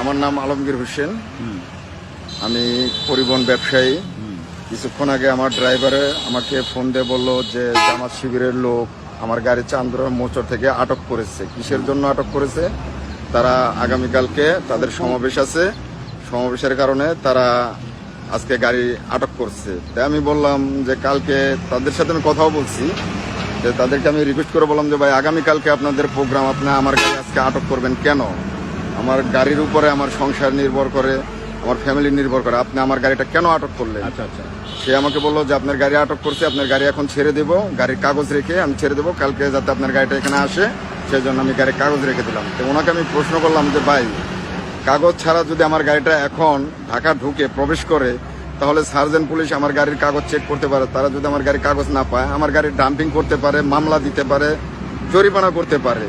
আমার নাম আলমগীর হোসেন। আমি পরিবহন ব্যবসায়ী। কিছুক্ষণ আগে আমার ড্রাইভারে আমাকে ফোন দিয়ে বলল যে, জামাত শিবিরের লোক আমার গাড়ি চান্দ্র মোচর থেকে আটক করেছে। কিসের জন্য আটক করেছে? তারা আগামীকালকে তাদের সমাবেশ আছে। সমাবেশের কারণে তারা আজকে গাড়ি আটক করছে। তাই আমি বললাম যে, কালকে তাদের সাথে আমি কথাও বলছি। যে, তাদেরকে আমি রিকোয়েস্ট করে বললাম যে, ভাই, আগামীকালকে আপনাদের প্রোগ্রাম আপনি আমার গাড়ি আজকে আটক করবেন কেন? আমার গাড়ির উপরে আমার সংসার নির্ভর করে আমার ফ্যামিলি নির্ভর করে। আপনি আমার গাড়িটা কেন আটক করলেন? আচ্ছা আচ্ছা। সে আমাকে বলল যে আপনার গাড়ি আটক করছে আপনার গাড়ি এখন ছেড়ে দেবো গাড়ির কাগজ রেখে আমি ছেড়ে দেবো কালকে যাতে আপনার গাড়িটা এখানে আসে সেই জন্য আমি গাড়ির কাগজ রেখে দিলাম। তো ওনাকে আমি প্রশ্ন করলাম যে ভাই কাগজ ছাড়া যদি আমার গাড়িটা এখন ঢাকা ঢুকে প্রবেশ করে তাহলে সার্জেন্ট পুলিশ আমার গাড়ির কাগজ চেক করতে পারে। তারা যদি আমার গাড়ির কাগজ না পায় আমার গাড়ির ডাম্পিং করতে পারে মামলা দিতে পারে জরিমানা করতে পারে।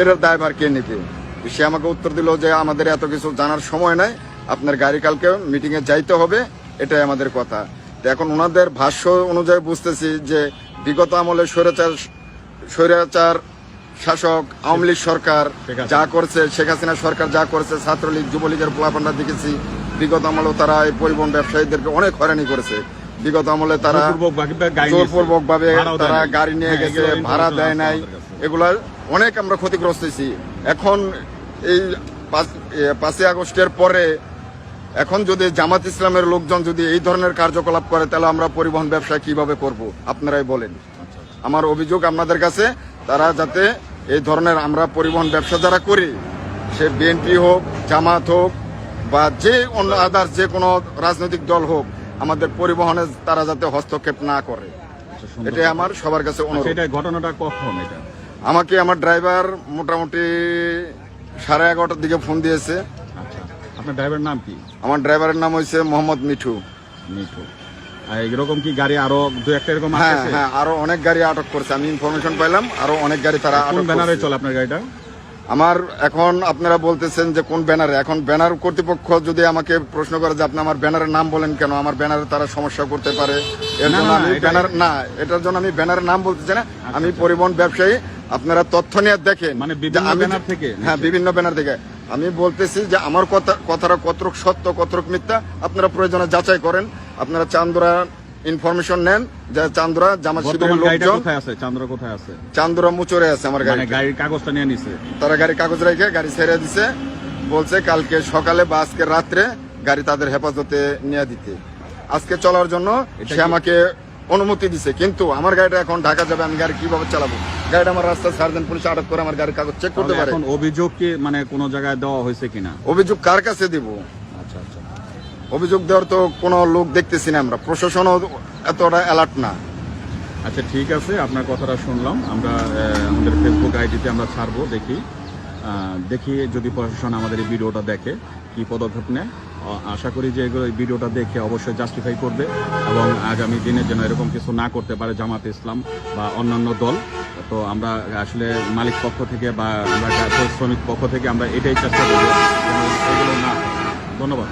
এটার দায়ভার কে নেবে? সে আমাকে উত্তর দিল যে আমাদের এত কিছু জানার সময় নাই আপনার গাড়ি কালকে মিটিংয়ে যাইতে হবে এটাই আমাদের কথা। তো এখন ওনাদের ভাষ্য অনুযায়ী বুঝতেছি যে বিগত আমলে স্বৈরাচার স্বৈরাচার শাসক আওয়ামী লীগ সরকার যা করছে শেখ হাসিনা সরকার যা করছে ছাত্রলীগ যুবলীগের পোলাপান্ডা দেখেছি। বিগত আমলেও তারা এই পরিবহন ব্যবসায়ীদেরকে অনেক হয়রানি করেছে। বিগত আমলে তারা জোরপূর্বক ভাবে তারা গাড়ি নিয়ে গেছে ভাড়া দেয় নাই। আমাদের কাছে। এগুলা অনেক আমরা ক্ষতিগ্রস্ত হয়েছি। এখন এই পাঁচই আগস্টের পরে এখন যদি জামাত ইসলামের লোকজন যদি এই ধরনের কার্যকলাপ করে তাহলে আমরা পরিবহন ব্যবসা কীভাবে করব? আপনারাই বলেন। আমার অভিযোগ আপনাদের কাছে তারা যাতে এই ধরনের আমরা পরিবহন ব্যবসা যারা করি সে বিএনপি হোক জামাত হোক বা যে অন্য আদার্স যে কোনো রাজনৈতিক দল হোক আমাদের পরিবহনে তারা যাতে হস্তক্ষেপ না করে। আচ্ছা, এটাই আমার সবার কাছে আচ্ছা, অনুরোধ। ঘটনাটা কখন এটা? আমাকে আমার ড্রাইভার মোটামুটি সাড়ে এগারোটার দিকে ফোন দিয়েছে। আচ্ছা। আপনার ড্রাইভারের নাম কি? আমার ড্রাইভারের নাম হয়েছে মোহাম্মদ মিঠু। মিঠু। এরকম কি গাড়ি আরও দু একটা এরকম হ্যাঁ হ্যাঁ আরও অনেক গাড়ি আটক করছে। আমি ইনফরমেশন পাইলাম আরও অনেক গাড়ি তারা কোন ব্যানারে চলে আপনার গাড়িটা? আমার এখন আপনারা বলতেছেন যে কোন ব্যানারে? এখন ব্যানার কর্তৃপক্ষ যদি আমাকে প্রশ্ন করে যে আপনি আমার ব্যানারের নাম বলেন কেন? আমার ব্যানারে তারা সমস্যা করতে পারে। এর না, জন্য আমি ব্যানার না এটার জন্য আমি ব্যানারের নাম বলতেছি না। আমি পরিবহন ব্যবসায়ী। আপনারা তথ্য নিয়ে দেখেন। মানে বিভিন্ন থেকে? হ্যাঁ বিভিন্ন ব্যানার থেকে। আমি বলতেছি যে আমার কথা কথাটা কতটুক সত্য কতটুক মিথ্যা আপনারা প্রয়োজনে যাচাই করেন। আপনারা চান্দরা ইনফরমেশন নেন যে চান্দরা শিবিরের লোকজন কোথায় আছে? চান্দ্র কোথায় আছে? চান্দরা মুচরে আছে আমার গাড়ি মানে গাড়ির কাগজটা নিয়ে নিছে। তারা গাড়ি কাগজ রেখে গাড়ি ছেড়ে দিছে। বলছে কালকে সকালে বা আজকে রাত্রে গাড়ি তাদের হেফাজতে নিয়ে দিতে। আজকে চলার জন্য সে আমাকে অনুমতি দিছে কিন্তু আমার গাড়িটা এখন ঢাকা যাবে আমি গাড়ি কীভাবে চালাবো? গাড়িটা আমার রাস্তায় সার্জেন্ট পুলিশ আটক করে আমার গাড়ির কাগজ চেক করতে পারে। এখন অভিযোগ কি মানে কোন জায়গায় দেওয়া হয়েছে কিনা? অভিযোগ কার কাছে দিব? আচ্ছা আচ্ছা। অভিযোগ দেওয়ার তো কোনো লোক দেখতেছি না আমরা প্রশাসনও এতটা অ্যালার্ট না। আচ্ছা ঠিক আছে আপনার কথাটা শুনলাম আমরা আমাদের ফেসবুক আইডিতে আমরা ছাড়বো দেখি। দেখি যদি প্রশাসন আমাদের এই ভিডিওটা দেখে কি পদক্ষেপ নেয়। আশা করি যে এগুলো ভিডিওটা দেখে অবশ্যই জাস্টিফাই করবে এবং আগামী দিনে যেন এরকম কিছু না করতে পারে জামাত ইসলাম বা অন্যান্য দল। তো আমরা আসলে মালিক পক্ষ থেকে বা আমরা শ্রমিক পক্ষ থেকে আমরা এটাই চেষ্টা করব। এগুলো না ধন্যবাদ।